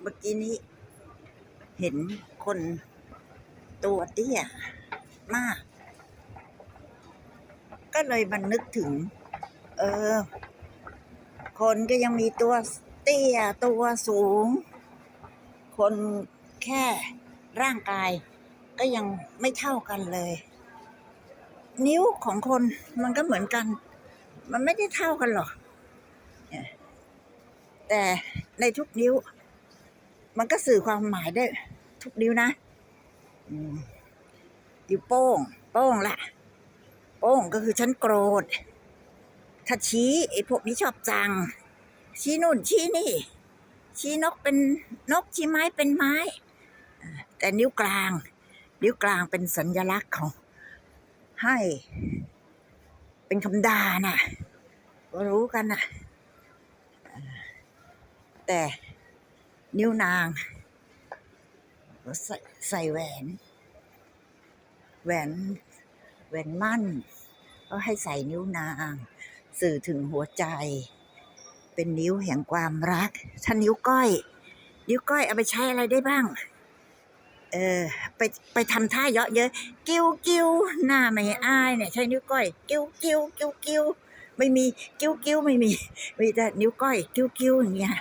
เมื่อกี้นี้ เห็นคนตัวเตี้ยมาก ก็เลยมันนึกถึง เออ คนก็ยังมีตัวเตี้ยตัวสูง คนแค่ร่างกาย ก็ยังไม่เท่ากันเลย นิ้วของคนมันก็เหมือนกัน มันไม่ได้เท่ากันหรอกแต่ในทุกนิ้ว มันก็สื่อความหมายได้ทุกนิ้วนะอืมนิ้วโป้ง โป้งละโป้งก็คือฉันโกรธ ถ้าชี้ไอ้พวกนี้ชอบจัง ชี้นู่นชี้นี่ ชี้นกเป็นนกชี้ไม้เป็นไม้ แต่นิ้วกลาง นิ้วกลางเป็นสัญลักษณ์ของให้ เป็นคำด่าน่ะรู้กันน่ะอ่าแต่ นิ้วนางก็ใส่ใส่แหวน แหวนแหวนมั่น ก็ให้ใส่นิ้วนาง สื่อถึงหัวใจ เป็นนิ้วแห่งความรักถ้านิ้วก้อย นิ้วก้อยเอาไปใช้อะไรได้บ้าง เออ ไปไปทำท่าเยาะเย้ยกิ้วกิ้วหน้าไม่อายเนี่ย ใช้นิ้วก้อย กิ้วกิ้วกิ้วกิ้วไม่มีกิ้วกิ้วไม่มีมีแต่นิ้วก้อย กิ้วกิ้วอย่างเงี้ย